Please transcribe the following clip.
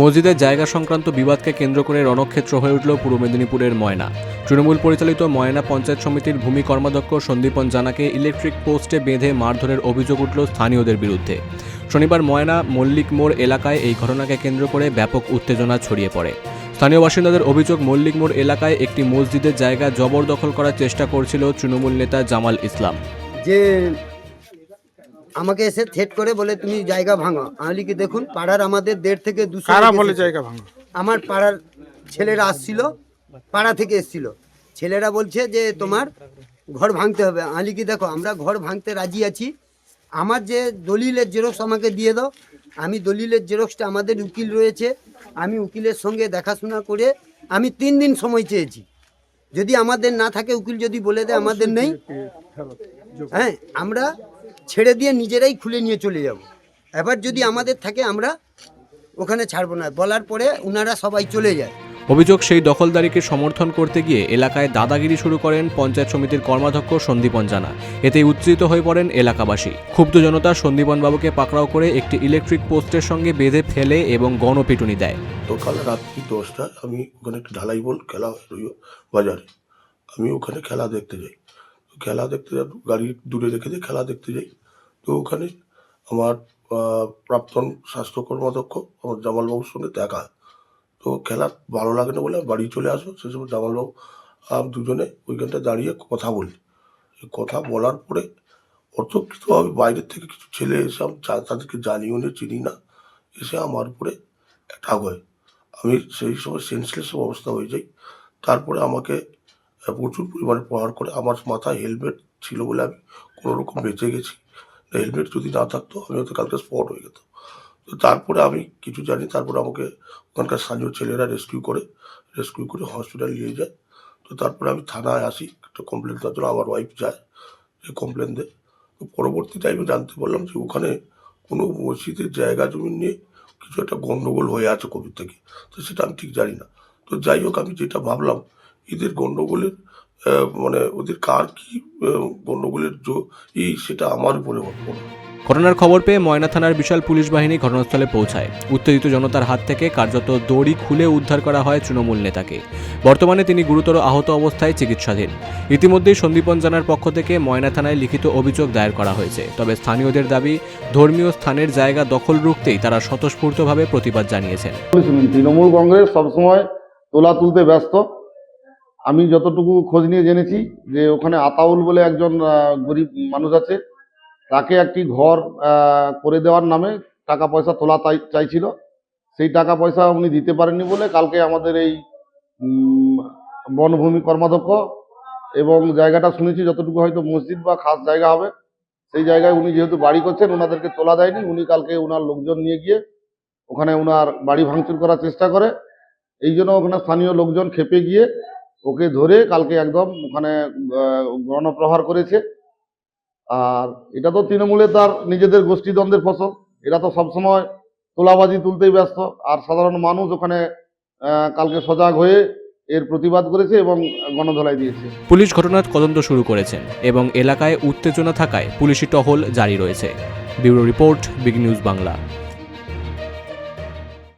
মসজিদের জায়গা সংক্রান্ত বিবাদকে কেন্দ্র করে রণক্ষেত্র হয়ে উঠল পূর্ব মেদিনীপুরের ময়না। তৃণমূল পরিচালিত ময়না পঞ্চায়েত সমিতির ভূমি কর্মাধ্যক্ষ সন্দীপন জানাকে ইলেকট্রিক পোস্টে বেঁধে মারধরের অভিযোগ উঠল স্থানীয়দের বিরুদ্ধে। শনিবার ময়না মল্লিক মোড় এলাকায় এই ঘটনাকে কেন্দ্র করে ব্যাপক উত্তেজনা ছড়িয়ে পড়ে। স্থানীয় বাসিন্দাদের অভিযোগ, মল্লিক মোড় এলাকায় একটি মসজিদের জায়গা জবরদখল করার চেষ্টা করছিল তৃণমূল নেতা জামাল ইসলাম। যে আমাকে এসে থেট করে বলে তুমি জায়গা ভাঙো। আমি কি দেখুন পাড়ার আমাদের দেড় থেকে দুশো কারা বলে জায়গা ভাঙা? আমার পাড়ার ছেলেরা আসছিল পাড়া থেকে এসছিল। ছেলেরা বলছে যে তোমার ঘর ভাঙতে হবে। আলি কি দেখো আমরা ঘর ভাঙতে রাজি আছি। আমার যে দলিলের জেরক্স আমাকে দিয়ে দাও। আমি দলিলের জেরক্সটা আমাদের উকিল রয়েছে। আমি উকিলের সঙ্গে দেখাশোনা করে আমি তিন দিন সময় চেয়েছি। যদি আমাদের না থাকে উকিল যদি বলে দেয় আমাদের নেই। হ্যাঁ আমরা ছেড়ে দিয়ে নিজেরাই খুলে নিয়ে চলে যাব। এবার যদি আমাদের থাকে আমরা ওখানে ছাড়বো না। বলার পরে ওনারা সবাই চলে যায়। অভিযোগ সেই দখলদারিকে সমর্থন করতে গিয়ে এলাকায় দাদাগিরি শুরু করেন পঞ্চায়েত সমিতির কর্মাধ্যক্ষ সন্দীপন জানা। এতে উত্তেজিত হয়ে পড়েন এলাকাবাসী। ক্ষুব্ধ জনতা সন্দীপন বাবুকে পাকড়াও করে একটি ইলেকট্রিক পোস্টের সঙ্গে বেঁধে ফেলে এবং গণপিটুনি দেয়। তো কাল রাত্রি দশটায় আমি ওখানে একটা ঢালাই বল খেলা বাজারে। আমি ওখানে খেলা দেখতে যাই। খেলা দেখতে যাই গাড়ি দূরে রেখে দিয়ে খেলা দেখতে যাই। তো ওখানে আমার প্রাক্তন স্বাস্থ্য কর্মাধ্যক্ষ আমার জামালবাবুর সঙ্গে দেখা। তো খেলা ভালো লাগে না বলে আমি বাড়ি চলে আসব সে সময় জামালবাবু আর দুজনে ওইখানটা দাঁড়িয়ে কথা বলি। কথা বলার পরে অতর্কিতভাবে বাইরের থেকে কিছু ছেলে এসে আমি তাদেরকে জানিও না, চিনি না, এসে আমার উপরে অ্যাটাক হয়। আমি সেই সময় সেন্সলেস অবস্থা হয়ে যাই। তারপরে আমাকে প্রচুর পরিমাণে প্রহার করে আমার মাথায় হেলমেট ছিল বলে আমি কোনো রকম বেঁচে গেছি। হেলমেট যদি না থাকতো আমি হয়তো কালকে স্পট হয়ে যেত তো তারপরে আমি কিছু জানি তারপরে আমাকে ওখানকার স্থানীয় ছেলেরা রেস্কিউ করে রেস্কিউ করে হসপিটাল নিয়ে যায়। তো তারপরে আমি থানায় আসি একটা কমপ্লেন দেওয়ার জন্য আমার ওয়াইফ যায় সে কমপ্লেন দেয়। তো পরবর্তী টাইমে জানতে পারলাম যে ওখানে কোনো মসজিদের জায়গা জমি নিয়ে কিছু একটা গণ্ডগোল হয়ে আছে কবির থেকে। তো সেটা আমি ঠিক জানি না। তো যাই হোক আমি যেটা ভাবলাম এদের গন্ডগোলের আহ, মানে ওদের কার কি জো এই সেটা আমার উপরে ঘটনার খবর পেয়ে ময়না থানার বিশাল পুলিশ বাহিনী ঘটনাস্থলে পৌঁছায়। উত্তেজিত জনতার হাত থেকে কার্যত দড়ি খুলে উদ্ধার করা হয় তৃণমূল নেতাকে। বর্তমানে তিনি গুরুতর আহত অবস্থায় চিকিৎসাধীন। ইতিমধ্যেই সন্দীপন জানার পক্ষ থেকে ময়না থানায় লিখিত অভিযোগ দায়ের করা হয়েছে। তবে স্থানীয়দের দাবি ধর্মীয় স্থানের জায়গা দখল রুখতেই তারা স্বতঃস্ফূর্তভাবে প্রতিবাদ জানিয়েছেন। তৃণমূল কংগ্রেস সবসময় তোলা তুলতে ব্যস্ত। আমি যতটুকু খোঁজ নিয়ে জেনেছি যে ওখানে আতাউল বলে একজন গরিব মানুষ আছে। তাকে একটি ঘর করে দেওয়ার নামে টাকা পয়সা তোলা চাইছিল। সেই টাকা পয়সা উনি দিতে পারেননি বলে কালকে আমাদের এই বনভূমি কর্মাধ্যক্ষ এবং জায়গাটা শুনেছি যতটুকু হয়তো মসজিদ বা খাস জায়গা হবে, সেই জায়গায় উনি যেহেতু বাড়ি করছেন ওনাদেরকে তোলা দেয়নি। উনি কালকে ওনার লোকজন নিয়ে গিয়ে ওখানে ওনার বাড়ি ভাঙচুর করার চেষ্টা করে। এই জন্য ওখানে স্থানীয় লোকজন খেপে গিয়ে ওকে ধরে কালকে একদম ওখানে গণপ্রহার করেছে। আর এটা তো তৃণমূলে তার নিজেদের গোষ্ঠীদ্বন্দ্বের ফসল। এরা তো সবসময় তোলাবাজি তুলতেই ব্যস্ত। আর সাধারণ মানুষ ওখানে কালকে সজাগ হয়ে এর প্রতিবাদ করেছে এবং গণধলাই দিয়েছে। পুলিশ ঘটনার তদন্ত শুরু করেছেন এবং এলাকায় উত্তেজনা থাকায় পুলিশি টহল জারি রয়েছে। Bureau report, big news Bangla.